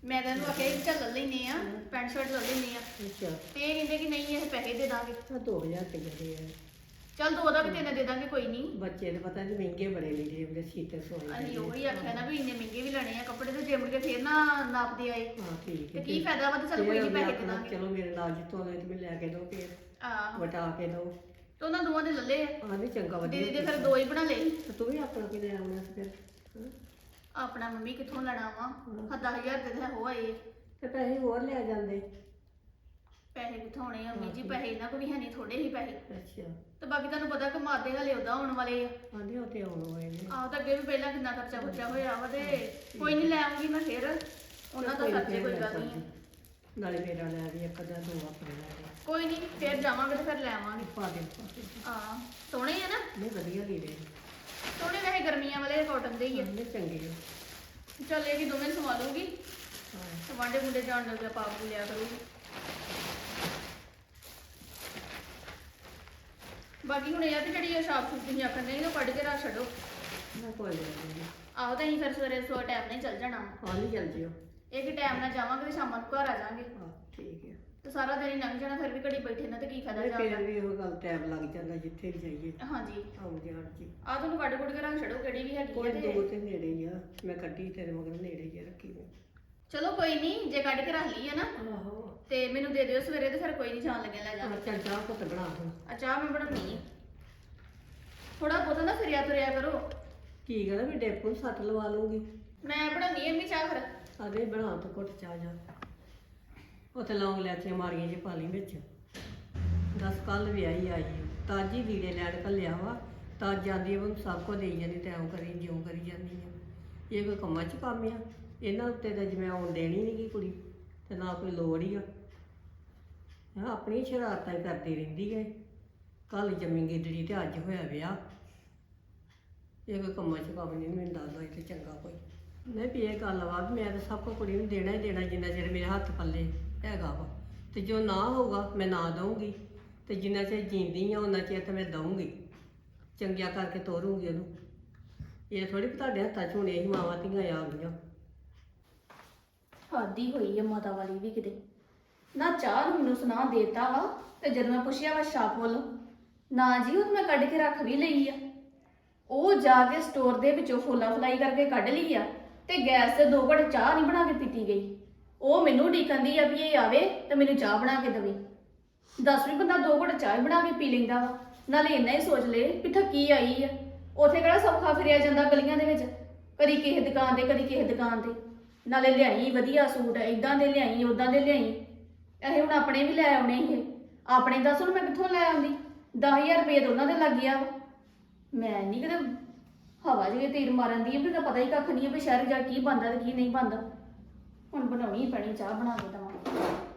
ਮੈਂ ਤਾਂ ਇਹਨੂੰ ਆਖਿਆ ਕਿ ਚੱਲ ਲੈ ਲੈਨੇ ਆ ਪੈਂਟ ਸ਼ਰਟ ਲੈ ਲੈਨੇ ਆ। ਅੱਛਾ। ਤੇ ਇਹ ਕਹਿੰਦੇ ਕਿ ਨਹੀਂ ਇਹ ਪੈਸੇ ਦੇ ਦਾਂਗੇ। ਆ 2000 ਤੇ ਗਏ ਆ। ਚੱਲ ਦੋ ਦਾ ਵੀ ਤਿੰਨ ਦੇ ਦਾਂਗੇ ਕੋਈ ਨਹੀਂ। ਬੱਚੇ ਦੇ ਪਤਾ ਨਹੀਂ ਮਹਿੰਗੇ ਬੜੇ ਲੀੜੇ ਉਹਦੇ ਸੀਤੇ ਸੋਏ ਅਸੀਂ ਉਹੀ ਆਖਿਆ ਨਾ ਵੀ ਇੰਨੇ ਮਹਿੰਗੇ ਵੀ ਲੈਣੇ ਆ ਕੱਪੜੇ ਤੇ ਜੇ ਮੁੜ ਕੇ ਫੇਰ ਨਾ ਨਾਪਦੇ ਆਏ। ਹਾਂ ਠੀਕ ਤੇ ਹੈ। ਕੀ ਫਾਇਦਾ ਵਾ ਤੇ ਚੱਲ ਕੋਈ ਨਹੀਂ ਪੈਸੇ ਦੇ ਦਾਂਗੇ। ਚਲੋ ਮੇਰੇ ਨਾਲ ਜਿੱਤੋਂ ਆਏ ਤੇ ਮੈਂ ਲੈ ਕੇ ਦੋ ਫੇਰ। ਆਹ ਵਟਾ ਕੇ ਦੋ। ਤੇ ਉਹਨਾਂ ਦੋਵਾਂ ਦੇ ਲੱਲੇ ਆ। ਆਹ ਨਹੀਂ ਚੰਗਾ ਵਧੀਆ ਦੀਦੀ ਦੇ ਫਿਰ ਦੋ ਹੀ ਬਣਾ ਲਏ। ਤੇ ਤੂੰ ਵੀ ਆਪਣਾ ਕੋਈ ਲੈ ਆਉਣਾ ਸੀ ਫਿਰ ਹੈਂ? ਆਪਣਾ ਮੰਮੀ ਕਿੱਥੋਂ ਲੈਣਾ ਵਾ? ਹੱਦਾਂ ਹਜ਼ਾਰ ਦੇ ਤਾਂ ਹੋ ਆਏ। ਆ। ਤੇ ਪੈਸੇ ਹੋਰ ਲੈ ਜਾਂਦੇ। ਪੈਸੇ ਕਿੱਥੋਂ ਆਉਣੇ ਆ? ਮੰਮੀ ਜੀ ਪੈਸੇ ਇਹਨਾਂ ਕੋਲ ਵੀ ਹੈ ਨਹੀਂ ਥੋੜੇ ਹੀ ਪੈਸੇ। ਅੱਛਾ। ਤੇ ਬਾਕੀ ਤੁਹਾਨੂੰ ਪਤਾ ਕਮਾਦੇ ਹਲੇ ਉਦਾਂ ਆਉਣ ਵਾਲੇ ਆ। ਆਂਦੇ ਉਹ ਤੇ ਆਉਣ ਹੋਏ ਨੇ। ਆਹ ਤਾਂ ਅੱਗੇ ਵੀ ਪਹਿਲਾਂ ਕਿੰਨਾ ਖਰਚਾ ਖੁਰਚਾ ਹੋਇਆ ਵਾ ਤੇ ਕੋਈ ਨਹੀਂ ਲੈ ਆਉਂਗੀ ਮੈਂ ਫੇਰ। ਉਹਨਾਂ ਦਾ ਖਰਚੇ ਕੋਈ ਗੱਲ ਨਹੀਂ ਆ। ਨਾਲੇ ਮੇਰਾ ਲੈ ਵੀ ਇੱਕ ਦਾ ਦੋ ਆਪਣੇ ਲੈ ਦੇ ਕੋਈ ਨਹੀਂ ਫੇਰ ਜਾਵਾਂਗੇ ਤੇ ਫਿਰ ਲੈ ਆਵਾਂਗੇ। ਪਾ ਦੇ ਪਾ ਦੇ ਆ ਸੋਹਣੇ ਆ ਨਾ। ਨਹੀਂ ਵਧੀਆ ਲੀੜੇ ਸੋਹਣੇ ਵੈਸੇ ਗਰਮੀਆਂ ਵਾਲੇ ਕਾਟਨ ਦੇ ਹੀ ਆ। ਨੇ ਚੰਗੇ ਆ। ਚੱਲ ਇਹ ਵੀ ਦੋਵੇਂ ਸਵਾ ਲੂਗੀ ਹਾਂ। ਤੇ ਵਾਂਡੇ ਮੁੰਡੇ ਜਾਣ ਲੱਗਾ ਪਾਪ ਲਿਆ ਕਰੂਗੀ। ਬਾਕੀ ਹੁਣ ਇਹ ਆ ਕਿ ਜਿਹੜੀ ਸ਼ਾਪ ਸ਼ੂਪ ਤੁਸੀਂ ਆਖਣ ਨਹੀਂ ਉਹ ਕੱਢ ਕੇ ਰੱਖ ਛੱਡੋ। ਨਾ ਕੋਈ ਗੱਲ ਨਹੀਂ ਆਹੋ ਤਾਂ ਅਸੀਂ ਫਿਰ ਸਵੇਰੇ ਸੋ ਟਾਈਮ ਨਹੀਂ ਚੱਲ ਜਾਣਾ। ਹਾਂ ਨਹੀਂ ਚੱਲ ਜਿਓ। ਇਹ ਕਿ ਟਾਈਮ ਨਾਲ ਜਾਵਾਂਗੇ ਤੇ ਸ਼ਾਮਾਂ ਨੂੰ ਘਰ ਆ ਜਾਾਂਗੇ ਹਾਂ ਠੀਕ ਹੈ ਤੇ ਸਾਰਾ ਦਿਨ ਹੀ ਲੰਘ ਜਾਣਾ ਫਿਰ ਵੀ ਘੜੀ ਬੈਠੇ ਨਾ ਤੇ ਕੀ ਫਾਇਦਾ ਫਿਰ ਵੀ ਉਹ ਗੱਲ ਟਾਈਮ ਲੱਗ ਜਾਂਦਾ ਜਿੱਥੇ ਵੀ ਜਾਈਏ। ਦਾ ਹਾਂਜੀ ਆਉਂ ਜਾਣ ਜੀ। ਆ ਤੁਹਾਨੂੰ ਕੱਢ ਕੁੱਢ ਕੇ ਰੱਖ ਛੱਡੋ ਕਿਹੜੀ ਵੀ ਹੈਗੀ ਕੋਈ ਹੈ ਤੇ ਨੇੜੇ ਹੀ ਆ ਮੈਂ ਕੱਢੀ ਤੇਰੇ ਮਗਰ ਨੇੜੇ ਹੀ ਆ ਰੱਖੀ ਮੈਂ ਚਲੋ ਕੋਈ ਨਹੀਂ ਜੇ ਕੱਢ ਕੇ ਰੱਖ ਲਈ ਹੈ ਨਾ ਆਹੋ। ਤੇ ਮੈਨੂੰ ਦੇ ਦਿਓ ਸਵੇਰੇ ਤੇ ਫਿਰ ਕੋਈ ਨਹੀਂ ਜਾਣ ਲੱਗਿਆ ਲੈ ਆ ਜਾਵਾਂਗੇ ਚੱਲ ਚਾਹ ਪੁੱਤ ਬਣਾ ਹੁਣ ਆ ਚਾਹ ਮੈਂ ਬਣਾਉਣੀ ਥੋੜਾ ਬਹੁਤਾ ਨਾ ਫਿਰਿਆ ਤੁਰਿਆ ਕਰੋ। ਕੀ ਕਹਦਾ ਵੀ ਡੇਪੂ ਨੂੰ ਸੱਟ ਲਵਾ ਲੂੰਗੀ ਮੈਂ ਬਣਾਉਣੀ ਐ ਮੀ ਚਾਹ ਫਿਰ। ਆਦੇ ਬਣਾ ਤੂੰ ਘੁੱਟ ਚਾਹ ਜਾ। ਉੱਥੇ ਲੌਂਗ ਲੈਚੀਆਂ ਮਾਰੀਆਂ ਜੇ ਪਾ ਲਈ ਵਿੱਚ। ਦਸ ਕੱਲ ਵੀ ਆਈ ਆਈ ਤਾਜੀ ਲੀੜੇ ਲੈਣ ਕੱਲਿਆ ਵਾ। ਤਾਂ ਜਾਂਦੀ ਆ, ਉਹਨੂੰ ਸਭ ਕੋ ਦੇਈ ਜਾਂਦੀ ਟੈਮ ਕਰੀ, ਜਿਉਂ ਕਰੀ ਜਾਂਦੀ ਆ। ਇਹ ਕੋਈ ਕੰਮਾਂ 'ਚ ਕੰਮ ਆ? ਇਹਨਾਂ ਉੱਤੇ ਤਾਂ ਜਿਵੇਂ ਆਉਣ ਦੇਣੀ ਨਹੀਂ ਗੀ ਕੁੜੀ, ਤੇ ਨਾ ਕੋਈ ਲੋੜ ਹੀ ਆ। ਹਾਂ ਆਪਣੀ ਸ਼ਰਾਰਤਾਂ ਹੀ ਕਰਦੀ ਰਹਿੰਦੀ ਹੈ ਕੱਲ ਜੰਮੀ ਗਿੱਦੜੀ ਤੇ ਅੱਜ ਹੋਇਆ ਵਿਆਹ। ਇਹ ਕੋਈ ਕੰਮਾਂ 'ਚ ਕੰਮ ਨਹੀਂ ਮੈਨੂੰ ਦੱਸਦਾ ਇਹ ਤੇ ਚੰਗਾ ਕੋਈ। ਨਹੀਂ ਵੀ ਇਹ ਗੱਲ ਵਾ ਵੀ ਮੈਂ ਤਾਂ ਸਭ ਕੋ ਕੁੜੀ ਨੂੰ ਦੇਣਾ ਹੀ ਦੇਣਾ ਜਿੰਨਾ ਚਿਰ ਮੇਰੇ ਹੱਥ ਪੱਲੇ। ਹੈਗਾ ਵਾ। ਤੇ ਜੋ ਨਾ ਹੋਊਗਾ, ਮੈਂ ਨਾ ਦਊਂਗੀ। ਤੇ ਜਿੰਨਾ ਚਿਰ ਜੀਂਦੀ ਆ ਉਹਨਾਂ ਚਿਰ ਤਾਂ ਮੈਂ ਦਊਂਗੀ। ਚੰਗਿਆ ਕਰਕੇ ਤੋਰੂੰਗੀ ਉਹਨੂੰ। ਇਹ ਥੋੜੀ ਤੁਹਾਡੇ ਹੱਥਾਂ 'ਚ ਹੁਣੇ ਹੀ ਮਾਵਾਂ ਧੀਆਂ ਆ ਗਈਆਂ। ਹਾਦੀ ਹੋਈ ਐ ਮਾਤਾ ਵਾਲੀ ਵੀ ਕਿਤੇ। ਨਾ ਚਾਹ ਨੂੰ ਮੈਨੂੰ ਸੁਣਾ ਦੇਤਾ ਵਾ, ਤੇ ਜਦੋਂ ਮੈਂ ਪੁੱਛਿਆ ਵਾ ਸ਼ਾਪ ਵੱਲੋਂ, ਨਾ ਜੀ, ਉਹ ਮੈਂ ਕੱਢ ਕੇ ਰੱਖ ਵੀ ਲਈ ਆ। ਉਹ ਜਾ ਕੇ ਸਟੋਰ ਦੇ ਵਿੱਚੋਂ ਫੋਲਾ ਫਲਾਈ ਕਰਕੇ ਕੱਢ ਲਈ ਆ, ਤੇ ਗੈਸ ਤੇ ਦੋ ਘੜ ਚਾਹ ਨਹੀਂ ਬਣਾ ਕੇ ਪੀਤੀ ਗਈ। ਉਹ ਮੈਨੂੰ ਢੀਕੰਦੀ ਆ ਵੀ ਇਹ ਆਵੇ ਤੇ ਮੈਨੂੰ ਚਾਹ ਬਣਾ ਕੇ ਦੇਵੇ। ਦੱਸ ਵੀ ਬੰਦਾ ਦੋ ਘੜ ਚਾਹ ਹੀ ਬਣਾ ਕੇ ਪੀ ਲੈਂਦਾ ਵਾ। ਨਾਲੇ ਇੰਨਾ ਹੀ ਸੋਚ ਲਏ ਵੀ ਥੱਕੀ ਆਈ ਆ। ਉਥੇ ਕਿਹੜਾ ਸੌਖਾ ਫਿਰਿਆ ਜਾਂਦਾ ਗਲੀਆਂ ਦੇ ਵਿੱਚ? ਕਦੀ ਕਿਸੇ ਦੁਕਾਨ ਤੇ, ਕਦੀ ਕਿਸੇ ਦੁਕਾਨ ਤੇ। ਨਾਲੇ ਲਿਆਈ ਵਧੀਆ ਸੂਟ ਇਦਾਂ ਦੇ ਲਿਆਈ ਉਦਾਂ ਦੇ ਲਿਆਈ। ਇਹ ਹੁਣ ਆਪਣੇ ਵੀ ਲੈ ਆਉਣੇ ਸੀ ਆਪਣੇ ਦੱਸ ਹੁਣ ਮੈਂ ਕਿੱਥੋਂ ਲੈ ਆਉਂਦੀ? 10000 ਰੁਪਏ ਦੋਨਾਂ ਦੇ ਲੱਗ ਗਿਆ ਵਾ। ਮੈਂ ਨਹੀਂ ਕਿਤੇ ਹਵਾ ਜਿਹੇ ਤੀਰ ਮਾਰਨ ਦੀ ਵੀ ਤਾਂ ਪਤਾ ਹੀ ਕੱਖ ਨਹੀਂ ਹੈ ਵੀ ਸ਼ਹਿਰ ਜਾ ਕੀ ਬੰਦਾ ਤੇ ਕੀ ਨਹੀਂ ਬੰਦਾ ਹੁਣ ਬਣਾਉਣੀ ਹੀ ਪੈਣੀ ਚਾਹ ਬਣਾ ਕੇ ਦਵਾਂ